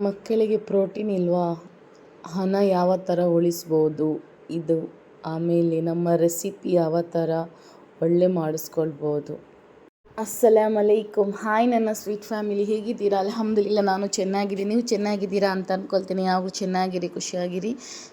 ಮಕ್ಕಳಿಗೆ ಪ್ರೋಟೀನ್ ಇಲ್ವಾ? ಹಣ ಯಾವ ಥರ ಉಳಿಸ್ಬೋದು? ಇದು ಆಮೇಲೆ ನಮ್ಮ ರೆಸಿಪಿ ಯಾವ ಥರ ಒಳ್ಳೆ ಮಾಡಿಸ್ಕೊಳ್ಬೋದು? ಅಸ್ಸಲಾಮ್ ಅಲೈಕುಮ್ ಹಾಯ್ ನನ್ನ ಸ್ವೀಟ್ ಫ್ಯಾಮಿಲಿ ಹೇಗಿದ್ದೀರಾ? ಅಲಹಮ್ದುಲಿಲ್ಲ, ನಾನು ಚೆನ್ನಾಗಿದ್ದೀನಿ. ನೀವು ಚೆನ್ನಾಗಿದ್ದೀರಾ ಅಂತ ಅಂದ್ಕೊಳ್ತೀನಿ ಯಾವಾಗಲೂ ಚೆನ್ನಾಗಿರಿ, ಖುಷಿಯಾಗಿರಿ.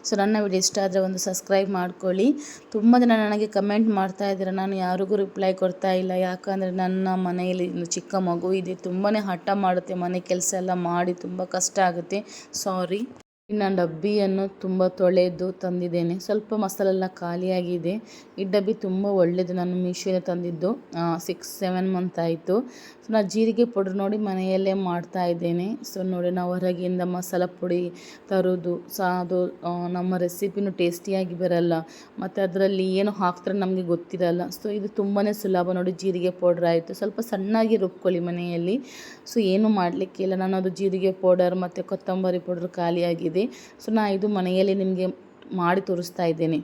ಸೊ ನನ್ನ ವಿಡಿಯೋ ಇಷ್ಟ ಆದರೆ ಒಂದು ಸಬ್ಸ್ಕ್ರೈಬ್ ಮಾಡ್ಕೊಳ್ಳಿ. ತುಂಬ ಜನ ನನಗೆ ಕಮೆಂಟ್ ಮಾಡ್ತಾ ಇದ್ದೀರ. ನಾನು ಯಾರಿಗೂ ರಿಪ್ಲೈ ಕೊಡ್ತಾ ಇಲ್ಲ. ಯಾಕಂದರೆ ನನ್ನ ಮನೆಯಲ್ಲಿ ಒಂದು ಚಿಕ್ಕ ಮಗು ಇದೆ. ತುಂಬಾ ಹಠ ಮಾಡುತ್ತೆ. ಮನೆ ಕೆಲಸ ಎಲ್ಲ ಮಾಡಿ ತುಂಬ ಕಷ್ಟ ಆಗುತ್ತೆ. ಸಾರಿ ಇನ್ನು ಡಬ್ಬಿಯನ್ನು ತುಂಬ ತೊಳೆದು ತಂದಿದ್ದೇನೆ. ಸ್ವಲ್ಪ ಮಸಾಲೆಲ್ಲ ಖಾಲಿಯಾಗಿದೆ. ಈ ಡಬ್ಬಿ ತುಂಬ ಒಳ್ಳೆಯದು ನಾನು ಮೀಶೋನ ತಂದಿದ್ದು ಸಿಕ್ಸ್ ಸೆವೆನ್ ಮಂತ್ ಆಯಿತು. ಸೊ ನಾನು ಜೀರಿಗೆ ಪೌಡ್ರ್ ನೋಡಿ ಮನೆಯಲ್ಲೇ ಮಾಡ್ತಾ ಇದ್ದೇನೆ. ಸೊ ನೋಡಿ ನಾವು ಹೊರಗಿಂದ ಮಸಾಲ ಪುಡಿ ತರೋದು, ಸೊ, ಅದು ನಮ್ಮ ರೆಸಿಪಿನೂ ಟೇಸ್ಟಿಯಾಗಿ ಬರಲ್ಲ. ಮತ್ತು ಅದರಲ್ಲಿ ಏನು ಹಾಕ್ತಾರೆ ನಮಗೆ ಗೊತ್ತಿರಲ್ಲ. ಸೊ ಇದು ತುಂಬಾ ಸುಲಭ. ನೋಡಿ ಜೀರಿಗೆ ಪೌಡ್ರ್ ಆಯಿತು. ಸ್ವಲ್ಪ ಸಣ್ಣಾಗಿ ರುಬ್ಕೊಳ್ಳಿ ಮನೆಯಲ್ಲಿ. ಸೊ ಏನು ಮಾಡಲಿಕ್ಕಿಲ್ಲ. ನಾನು ಅದು ಜೀರಿಗೆ ಪೌಡರ್ ಮತ್ತು ಕೊತ್ತಂಬರಿ ಪೌಡ್ರ್ ಖಾಲಿಯಾಗಿದೆ. ಸೊ ನಾ ಇದು ಮನೆಯಲ್ಲಿ ನಿಮಗೆ ಮಾಡಿ ತೋರಿಸ್ತಾ ಇದ್ದೇನೆ.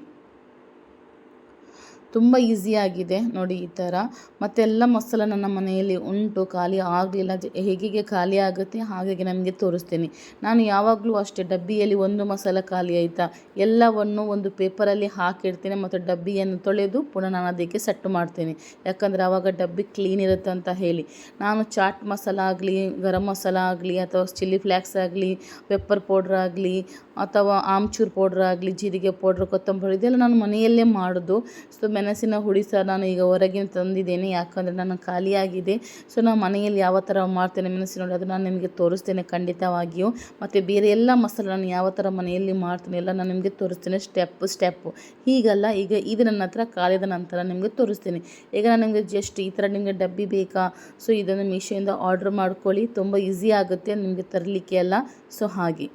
ತುಂಬ ಈಸಿಯಾಗಿದೆ ನೋಡಿ ಈ ಥರ ಮತ್ತೆಲ್ಲ ಮಸಾಲ ನನ್ನ ಮನೆಯಲ್ಲಿ ಉಂಟು, ಖಾಲಿ ಆಗಲಿಲ್ಲ. ಹೇಗೆ ಖಾಲಿ ಆಗುತ್ತೆ ಹಾಗಾಗಿ ನಮಗೆ ತೋರಿಸ್ತೀನಿ. ನಾನು ಯಾವಾಗಲೂ ಅಷ್ಟೇ ಡಬ್ಬಿಯಲ್ಲಿ ಒಂದು ಮಸಾಲ ಖಾಲಿ ಆಯಿತಾ? ಎಲ್ಲವನ್ನು ಒಂದು ಪೇಪರಲ್ಲಿ ಹಾಕಿಡ್ತೀನಿ ಮತ್ತು ಡಬ್ಬಿಯನ್ನು ತೊಳೆದು ಪುನಃ ನಾನು ಅದಕ್ಕೆ ಸೆಟ್ ಮಾಡ್ತೇನೆ. ಯಾಕಂದರೆ ಆವಾಗ ಡಬ್ಬಿ ಕ್ಲೀನ್ ಇರುತ್ತೆ ಅಂತ ಹೇಳಿ. ನಾನು ಚಾಟ್ ಮಸಾಲ ಆಗಲಿ, ಗರಂ ಮಸಾಲ ಆಗಲಿ ಅಥವಾ ಚಿಲ್ಲಿ ಫ್ಲ್ಯಾಕ್ಸ್ ಆಗಲಿ ಪೆಪ್ಪರ್ ಪೌಡ್ರ್ ಆಗಲಿ ಅಥವಾ ಆಮ್ಚೂರ್ ಪೌಡ್ರ್ ಆಗಲಿ, ಜೀರಿಗೆ ಪೌಡ್ರ್ ಕೊತ್ತಂಬರಿ, ಇದೆಲ್ಲ ನಾನು ಮನೆಯಲ್ಲೇ ಮಾಡೋದು. ಸೊ ಮೆಣಸಿನ ಹುಡಿ ಸಹ ನಾನು ಈಗ ಹೊರಗಿನ ತಂದಿದ್ದೇನೆ, ಯಾಕಂದರೆ ನಾನು ಖಾಲಿಯಾಗಿದೆ. ಸೊ ನಾನು ಮನೆಯಲ್ಲಿ ಯಾವ ಥರ ಮಾಡ್ತೇನೆ ಮೆಣಸಿನ ಹುಡಿ ಅದು ನಾನು ನಿಮಗೆ ತೋರಿಸ್ತೇನೆ ಖಂಡಿತವಾಗಿಯೂ. ಮತ್ತು ಬೇರೆ ಎಲ್ಲ ಮಸಾಲೆ ನಾನು ಯಾವ ಥರ ಮನೆಯಲ್ಲಿ ಮಾಡ್ತೇನೆ ಎಲ್ಲ ನಾನು ನಿಮಗೆ ತೋರಿಸ್ತೇನೆ ಸ್ಟೆಪ್ ಸ್ಟೆಪ್ಪು ಹೀಗಲ್ಲ, ಈಗ ಇದು ನನ್ನ ಹತ್ರ ಕಾಲಿದ ನಂತರ ನಿಮಗೆ ತೋರಿಸ್ತೀನಿ. ಈಗ ನಾನು ನಿಮಗೆ ಜಸ್ಟ್ ಈ ಥರ ನಿಮಗೆ ಡಬ್ಬಿ ಬೇಕಾ? ಸೊ ಇದನ್ನು ಮೀಶೋಯಿಂದ ಆರ್ಡ್ರ್ ಮಾಡ್ಕೊಳ್ಳಿ, ತುಂಬ ಈಸಿ ಆಗುತ್ತೆ, ನಿಮಗೆ ತರಲಿಕ್ಕೆ ಎಲ್ಲ. ಸೊ ಹಾಗೆ.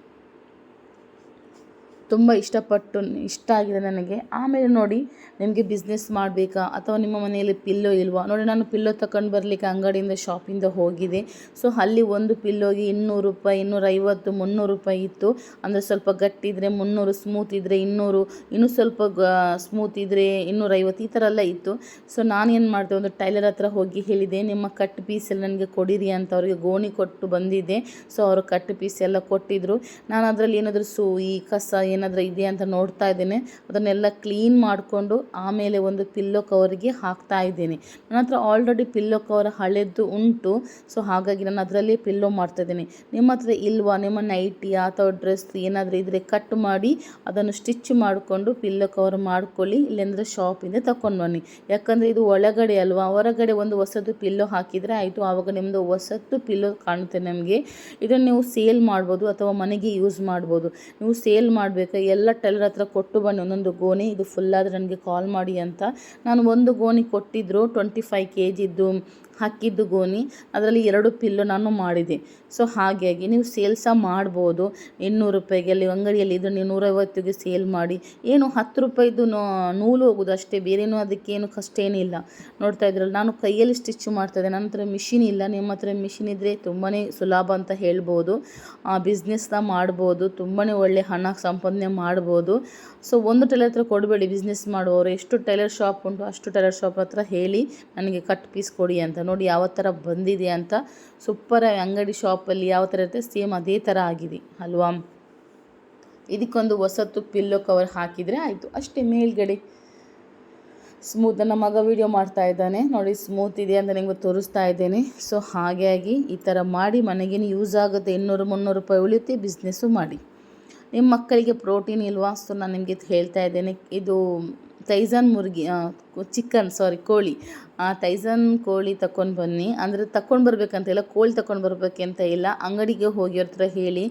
ತುಂಬ ಇಷ್ಟಪಟ್ಟು ಇಷ್ಟ ಆಗಿದೆ ನನಗೆ. ಆಮೇಲೆ ನೋಡಿ, ನಿಮಗೆ ಬಿಸ್ನೆಸ್ ಮಾಡಬೇಕಾ ಅಥವಾ ನಿಮ್ಮ ಮನೆಯಲ್ಲಿ ಪಿಲ್ಲೋ ಇಲ್ವಾ? ನೋಡಿ, ನಾನು ಪಿಲ್ಲೋ ತಗೊಂಡು ಬರಲಿಕ್ಕೆ ಅಂಗಡಿಯಿಂದ ಶಾಪಿಂದ ಹೋಗಿದೆ ಸೊ ಅಲ್ಲಿ ಒಂದು ಪಿಲ್ಲೋಗೆ ಇನ್ನೂರು ರೂಪಾಯಿ, ಇನ್ನೂರೈವತ್ತು, ಮುನ್ನೂರು ರೂಪಾಯಿ ಇತ್ತು. ಅಂದರೆ ಸ್ವಲ್ಪ ಗಟ್ಟಿ ಇದ್ದರೆ ಮುನ್ನೂರು ಸ್ಮೂತ್ ಇದ್ದರೆ ಇನ್ನೂರು, ಇನ್ನೂ ಸ್ವಲ್ಪ ಸ್ಮೂತ್ ಇದ್ದರೆ ಇನ್ನೂರೈವತ್ತು, ಈ ಥರ ಎಲ್ಲ ಇತ್ತು. ಸೊ ನಾನು ಏನು ಮಾಡಿದೆ, ಒಂದು ಟೈಲರ್ ಹತ್ರ ಹೋಗಿ ಹೇಳಿದೆ, ನಿಮ್ಮ ಕಟ್ ಪೀಸೆಲ್ಲ ನನಗೆ ಕೊಡಿರಿ ಅಂತ ಅವರಿಗೆ ಗೋಣಿ ಕೊಟ್ಟು ಬಂದಿದ್ದೆ. ಸೊ ಅವರು ಕಟ್ ಪೀಸ್ ಎಲ್ಲ ಕೊಟ್ಟಿದ್ದರು ನಾನು ಅದರಲ್ಲಿ ಏನಾದರೂ ಸೂಯಿ, ಕಸ ಏನಾದರೂ ಇದೆಯಾ ಅಂತ ನೋಡ್ತಾ ಇದ್ದೇನೆ. ಅದನ್ನೆಲ್ಲ ಕ್ಲೀನ್ ಮಾಡಿಕೊಂಡು ಆಮೇಲೆ ಒಂದು ಪಿಲ್ಲೋ ಕವರಿಗೆ ಹಾಕ್ತಾ ಇದ್ದೇನೆ. ನನ್ನ ಹತ್ರ ಆಲ್ರೆಡಿ ಪಿಲ್ಲೋ ಕವರ್ ಹಳೆದ್ದು ಉಂಟು. ಸೊ ಹಾಗಾಗಿ ನಾನು ಅದರಲ್ಲಿ ಪಿಲ್ಲೋ ಮಾಡ್ತಾ ಇದ್ದೀನಿ. ನಿಮ್ಮ ಹತ್ರ ಇಲ್ವಾ? ನಿಮ್ಮ ನೈಟಿ ಅಥವಾ ಡ್ರೆಸ್ ಏನಾದರೂ ಇದ್ದರೆ ಕಟ್ ಮಾಡಿ, ಅದನ್ನು ಸ್ಟಿಚ್ ಮಾಡಿಕೊಂಡು ಪಿಲ್ಲೋ ಕವರ್ ಮಾಡ್ಕೊಳ್ಳಿ. ಇಲ್ಲಾಂದರೆ ಶಾಪಿಂದ ತಗೊಂಡು ಬನ್ನಿ. ಯಾಕಂದರೆ ಇದು ಒಳಗಡೆ ಅಲ್ವಾ? ಹೊರಗಡೆ ಒಂದು ಹೊಸದು ಪಿಲ್ಲೋ ಹಾಕಿದರೆ ಆಯಿತು. ಆವಾಗ ನಿಮ್ಮದು ಹೊಸತ್ತು ಪಿಲ್ಲೋ ಕಾಣುತ್ತೆ ನಮಗೆ. ಇದನ್ನು ನೀವು ಸೇಲ್ ಮಾಡ್ಬೋದು ಅಥವಾ ಮನೆಗೆ ಯೂಸ್ ಮಾಡ್ಬೋದು. ನೀವು ಸೇಲ್ ಮಾಡಬೇಕು ಎಲ್ಲ ಟೈಲರ್ ಹತ್ರ ಕೊಟ್ಟು ಬನ್ನಿ, ಒಂದೊಂದು ಗೋಣಿ, ಇದು ಫುಲ್ಲಾದರೆ ನನಗೆ ಕಾಲ್ ಮಾಡಿ ಅಂತ. ನಾನು ಒಂದು ಗೋಣಿ ಕೊಟ್ಟಿದ್ದರು ಟ್ವೆಂಟಿ ಫೈವ್ ಕೆ ಜಿದ್ದು ಹಾಕಿದ್ದು ಗೋಣಿ. ಅದರಲ್ಲಿ ಎರಡು ಪಿಲ್ಲು ನಾನು ಮಾಡಿದೆ. ಸೊ ಹಾಗಾಗಿ ನೀವು ಸೇಲ್ ಸಹ ಮಾಡ್ಬೋದು. ಇನ್ನೂರು ರೂಪಾಯಿಗೆ ಅಲ್ಲಿ ಅಂಗಡಿಯಲ್ಲಿ ಇದು ನೀವು ನೂರೈವತ್ತಿಗೆ ಸೇಲ್ ಮಾಡಿ. ಏನು ಹತ್ತು ರೂಪಾಯಿದು ನೂಲು ಹೋಗೋದು ಅಷ್ಟೇ. ಬೇರೇನೂ ಅದಕ್ಕೇನು ಕಷ್ಟ ಏನಿಲ್ಲ ನೋಡ್ತಾ ಇದ್ರಲ್ಲಿ, ನಾನು ಕೈಯಲ್ಲಿ ಸ್ಟಿಚ್ ಮಾಡ್ತಾಯಿದ್ದೆ ನನ್ನ ಹತ್ರ ಮಿಷಿನ್ ಇಲ್ಲ. ನಿಮ್ಮ ಹತ್ರ ಮಿಷಿನ್ ಇದ್ದರೆ ತುಂಬಾ ಸುಲಭ ಅಂತ ಹೇಳ್ಬೋದು. ಬಿಸ್ನೆಸ್ನ ಮಾಡ್ಬೋದು. ತುಂಬಾ ಒಳ್ಳೆ ಹಣ ಸಂಪಾದನೆ ಮಾಡ್ಬೋದು. ಸೊ, ಒಂದು ಟೈಲರ್ ಹತ್ರ ಕೊಡಬೇಡಿ. ಬಿಸ್ನೆಸ್ ಮಾಡುವವರು. ಎಷ್ಟು ಟೈಲರ್ ಶಾಪ್ ಉಂಟು ಅಷ್ಟು ಟೈಲರ್ ಶಾಪ್ ಹತ್ರ ಹೇಳಿ ನನಗೆ ಕಟ್ ಪೀಸ್ ಕೊಡಿ ಅಂತ. ನೋಡಿ ಯಾವ ಥರ ಬಂದಿದೆ ಅಂತ ಸೂಪರ್ ಅಂಗಡಿ ಶಾಪಲ್ಲಿ ಯಾವ ಥರ ಇರುತ್ತೆ ಸೇಮ್ ಅದೇ ಥರ ಆಗಿದೆ, ಅಲ್ವಾ? ಇದಕ್ಕೊಂದು ಹೊಸತು ಪಿಲ್ಲೋ ಕವರ್ ಹಾಕಿದರೆ ಆಯಿತು. ಅಷ್ಟೇ ಮೇಲ್ಗಡೆ. ಸ್ಮೂತ್ ನನ್ನ ಮಗ ವೀಡಿಯೋ ಮಾಡ್ತಾ ಇದ್ದಾನೆ. ನೋಡಿ ಸ್ಮೂತ್ ಇದೆ ಅಂತ ನಿಮಗೆ ತೋರಿಸ್ತಾ ಇದ್ದೇನೆ. ಸೊ ಹಾಗಾಗಿ ಈ ಥರ ಮಾಡಿ ಮನೆಗೇನು ಯೂಸ್ ಆಗುತ್ತೆ. ಇನ್ನೂರು ಮುನ್ನೂರು ರೂಪಾಯಿ ಉಳಿಯುತ್ತೆ ಬಿಸ್ನೆಸ್ಸು ಮಾಡಿ. ನಿಮ್ಮ ಮಕ್ಕಳಿಗೆ ಪ್ರೋಟೀನ್ ಇಲ್ವಾ? ಸೊ ನಾನು ನಿಮಗೆ ಹೇಳ್ತಾ ಇದ್ದೇನೆ. ಇದು ತೈಜಾನ್ ಮುರ್ಗಿ ಚಿಕನ್ ಸಾರಿ ಕೋಳಿ. ಆ, ತೈಜನ್ ಕೋಳಿ ತಗೊಂಡು ಬನ್ನಿ. ಅಂದರೆ ತಗೊಂಡು ಬರಬೇಕಂತ ಇಲ್ಲ ಕೋಳಿ ತಗೊಂಡು ಬರಬೇಕಂತ ಇಲ್ಲ. ಅಂಗಡಿಗೆ ಹೋಗಿ ಹತ್ರ ಹೇಳಿ,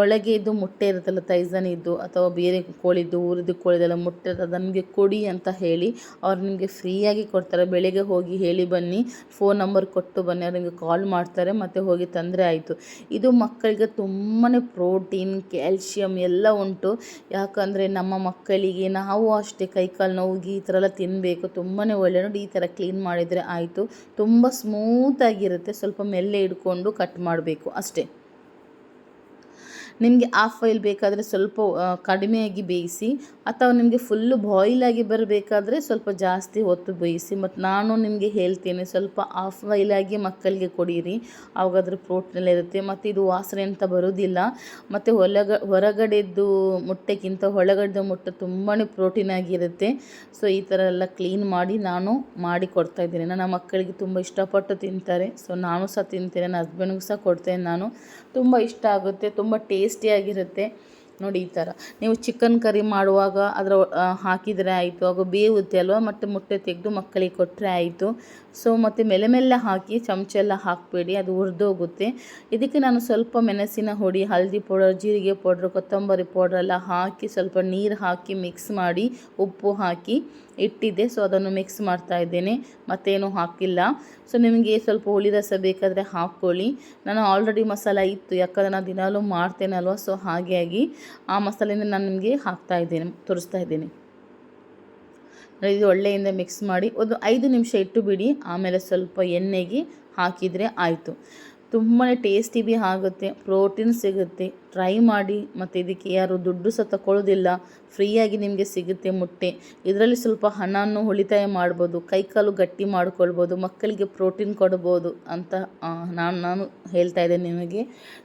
ಒಳಗೆ ಇದು ಮೊಟ್ಟೆ ಇರುತ್ತಲ್ಲ, ತೈಜನ್ ಇದ್ದು, ಅಥವಾ ಬೇರೆ ಕೋಳಿದ್ದು ಊರಿದ್ದು ಕೋಳಿದೆಲ್ಲ ಮೊಟ್ಟೆ ಇರ್ತದೆ ನನಗೆ ಕೊಡಿ ಅಂತ ಹೇಳಿ, ಅವ್ರು ನಿಮಗೆ ಫ್ರೀಯಾಗಿ ಕೊಡ್ತಾರೆ. ಬೆಳಿಗ್ಗೆ ಹೋಗಿ ಹೇಳಿ ಬನ್ನಿ ಫೋನ್ ನಂಬರ್ ಕೊಟ್ಟು ಬನ್ನಿ, ಅವ್ರು ನಿಮಗೆ ಕಾಲ್ ಮಾಡ್ತಾರೆ, ಮತ್ತು ಹೋಗಿ ತಂದರೆ ಆಯಿತು. ಇದು ಮಕ್ಕಳಿಗೆ ತುಂಬಾ ಪ್ರೋಟೀನ್ ಕ್ಯಾಲ್ಶಿಯಂ ಎಲ್ಲ ಉಂಟು. ಯಾಕಂದರೆ ನಮ್ಮ ಮಕ್ಕಳಿಗೆ ನಾವು ಅಷ್ಟೇ ಕೈಕಾಲು ನೋವಿಗೆ ಈ ಥರ ಎಲ್ಲ ತಿನ್ನಬೇಕು ತುಂಬಾ ಒಳ್ಳೆ ನೋಡಿ ಈ ಥರ ಕ್ಲೀನ್ ಮಾಡಿದರೆ ಆಯಿತು. ತುಂಬ ಸ್ಮೂತಾಗಿರುತ್ತೆ ಸ್ವಲ್ಪ ಮೆಲ್ಲೆ ಹಿಡ್ಕೊಂಡು ಕಟ್ ಮಾಡಬೇಕು. ಅಷ್ಟೇ. ನಿಮಗೆ ಆಫ್ ಆಯಿಲ್ ಬೇಕಾದರೆ ಸ್ವಲ್ಪ ಕಡಿಮೆಯಾಗಿ ಬೇಯಿಸಿ, ಅಥವಾ ನಿಮಗೆ ಫುಲ್ಲು ಬಾಯ್ಲಾಗಿ ಬರಬೇಕಾದ್ರೆ ಸ್ವಲ್ಪ ಜಾಸ್ತಿ ಹೊತ್ತು ಬೇಯಿಸಿ ಮತ್ತು ನಾನು ನಿಮಗೆ ಹೇಳ್ತೇನೆ, ಸ್ವಲ್ಪ ಆಫ್ ಆಯಿಲಾಗಿ ಮಕ್ಕಳಿಗೆ ಕೊಡಿರಿ. ಆವಾಗ ಅದ್ರ ಪ್ರೋಟೀನ್ ಎಲ್ಲ ಇರುತ್ತೆ ಮತ್ತು ಇದು ವಾಸನೆ ಅಂತ ಬರೋದಿಲ್ಲ. ಮತ್ತು ಹೊಲಗ ಹೊರಗಡೆದ್ದು ಮೊಟ್ಟೆಗಿಂತ ಒಳಗಡೆದು ಮೊಟ್ಟೆ ತುಂಬಾ ಪ್ರೋಟೀನ್ ಆಗಿರುತ್ತೆ ಸೊ ಈ ಥರ ಎಲ್ಲ ಕ್ಲೀನ್ ಮಾಡಿ ನಾನು ಮಾಡಿ ಕೊಡ್ತಾ ಇದ್ದೀನಿ. ನನ್ನ ಮಕ್ಕಳಿಗೆ ತುಂಬ ಇಷ್ಟಪಟ್ಟು ತಿಂತಾರೆ. ಸೊ ನಾನು ಸಹ ತಿಂತೇನೆ, ನನ್ನ ಹಸ್ಬೆಂಡ್ಗೂ ಸಹ ಕೊಡ್ತೇನೆ ನಾನು. ತುಂಬ ಇಷ್ಟ ಆಗುತ್ತೆ ತುಂಬ ಟೇಸ್ಟಿಯಾಗಿರುತ್ತೆ ನೋಡಿ ಈ ಥರ. ನೀವು ಚಿಕನ್ ಕರಿ ಮಾಡುವಾಗ ಅದರ ಹಾಕಿದರೆ ಆಯಿತು. ಆಗ ಬೇಯುತ್ತೆ ಅಲ್ವಾ? ಮತ್ತು ಮೊಟ್ಟೆ ತೆಗೆದು ಮಕ್ಕಳಿಗೆ ಕೊಟ್ಟರೆ ಆಯಿತು. ಸೊ ಮತ್ತು ಮೆಲೆ ಮೆಲ್ಲೆ ಹಾಕಿ ಚಮಚ ಎಲ್ಲ ಹಾಕಬೇಡಿ. ಅದು ಹುರಿದೋಗುತ್ತೆ. ಇದಕ್ಕೆ ನಾನು ಸ್ವಲ್ಪ ಮೆಣಸಿನ ಹುಡಿ ಹಳದಿ ಪೌಡರ್, ಜೀರಿಗೆ ಪೌಡ್ರ್, ಕೊತ್ತಂಬರಿ ಪೌಡ್ರ್ ಎಲ್ಲ ಹಾಕಿ ಸ್ವಲ್ಪ ನೀರು ಹಾಕಿ ಮಿಕ್ಸ್ ಮಾಡಿ ಉಪ್ಪು ಹಾಕಿ ಇಟ್ಟಿದ್ದೆ. ಸೊ ಅದನ್ನು ಮಿಕ್ಸ್ ಮಾಡ್ತಾ ಇದ್ದೇನೆ. ಮತ್ತೇನು ಹಾಕಿಲ್ಲ. ಸೊ ನಿಮಗೆ ಸ್ವಲ್ಪ ಹುಳಿ ರಸ ಬೇಕಾದರೆ ಹಾಕ್ಕೊಳ್ಳಿ. ನಾನು ಆಲ್ರೆಡಿ ಮಸಾಲ ಇತ್ತು. ಯಾಕಂದರೆ ನಾನು ದಿನಾಲೂ ಮಾಡ್ತೇನಲ್ವ? ಸೊ ಹಾಗಾಗಿ ಆ ಮಸಾಲೆಯಿಂದ ನಾನು ನಿಮಗೆ ಹಾಕ್ತಾ ಇದ್ದೇನೆ, ತೋರಿಸ್ತಾ ಇದ್ದೀನಿ. ಇದು ಒಳ್ಳೆಯಿಂದ ಮಿಕ್ಸ್ ಮಾಡಿ ಒಂದು ಐದು ನಿಮಿಷ ಇಟ್ಟು ಬಿಡಿ, ಆಮೇಲೆ ಸ್ವಲ್ಪ ಎಣ್ಣೆಗೆ ಹಾಕಿದರೆ ಆಯಿತು. ತುಂಬಾ ಟೇಸ್ಟಿ ಬಿ ಆಗುತ್ತೆ ಪ್ರೋಟೀನ್ ಸಿಗುತ್ತೆ. ಟ್ರೈ ಮಾಡಿ, ಮತ್ತು ಇದಕ್ಕೆ ಯಾರು ದುಡ್ಡು ಸಹ ತಗೊಳ್ಳೋದಿಲ್ಲ ಫ್ರೀಯಾಗಿ ನಿಮಗೆ ಸಿಗುತ್ತೆ ಮೊಟ್ಟೆ. ಇದರಲ್ಲಿ ಸ್ವಲ್ಪ ಹಣವನ್ನು ಉಳಿತಾಯ ಮಾಡ್ಬೋದು, ಕೈಕಾಲು ಗಟ್ಟಿ ಮಾಡ್ಕೊಳ್ಬೋದು, ಮಕ್ಕಳಿಗೆ ಪ್ರೋಟೀನ್ ಕೊಡ್ಬೋದು ಅಂತ ನಾನು ನಾನು ಹೇಳ್ತಾ ಇದ್ದೇನೆ ನಿಮಗೆ.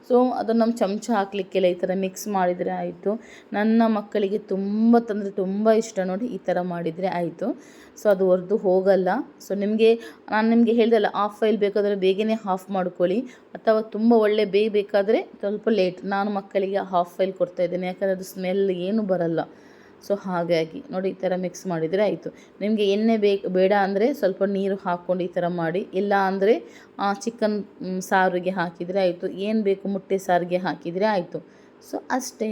ಸೊ ಅದನ್ನು ನಮ್ಮ ಚಮಚ ಹಾಕಲಿಕ್ಕೆಲ್ಲ ಈ ಥರ ಮಿಕ್ಸ್ ಮಾಡಿದರೆ ಆಯಿತು. ನನ್ನ ಮಕ್ಕಳಿಗೆ ತುಂಬ, ತಂದರೆ ತುಂಬ ಇಷ್ಟ ನೋಡಿ ಈ ಥರ ಮಾಡಿದರೆ ಆಯಿತು. ಸೊ ಅದು ಹೊರದು ಹೋಗಲ್ಲ. ಸೊ ನಿಮಗೆ, ನಾನು ನಿಮಗೆ ಹೇಳ್ದಲ್ಲ ಆಫ್ ಫೈಲ್ ಬೇಕಾದರೆ ಬೇಗನೆ ಹಾಫ್ ಮಾಡ್ಕೊಳ್ಳಿ. ಅಥವಾ ತುಂಬ ಒಳ್ಳೆ ಬೇಯಬೇಕಾದ್ರೆ ಸ್ವಲ್ಪ ಲೇಟ್ ನಾನು ಮಕ್ಕಳಿಗೆ ಹಾಫ್ ಫೈಲ್ ಕೊಡ್ತಾ ಇದ್ದೇನೆ. ಯಾಕಂದರೆ ಅದು ಸ್ಮೆಲ್ ಏನು ಬರಲ್ಲ. ಸೊ ಹಾಗಾಗಿ, ನೋಡಿ ಈ ಥರ ಮಿಕ್ಸ್ ಮಾಡಿದರೆ ಆಯಿತು. ನಿಮಗೆ ಎಣ್ಣೆ ಬೇಕು, ಬೇಡ ಅಂದರೆ ಸ್ವಲ್ಪ ನೀರು ಹಾಕ್ಕೊಂಡು ಈ ಥರ ಮಾಡಿ. ಇಲ್ಲ ಅಂದರೆ ಚಿಕನ್ ಸಾರಿಗೆ ಹಾಕಿದರೆ ಆಯಿತು. ಏನು ಬೇಕು ಮೊಟ್ಟೆ ಸಾರಿಗೆ ಹಾಕಿದರೆ ಆಯಿತು. ಸೊ ಅಷ್ಟೇ.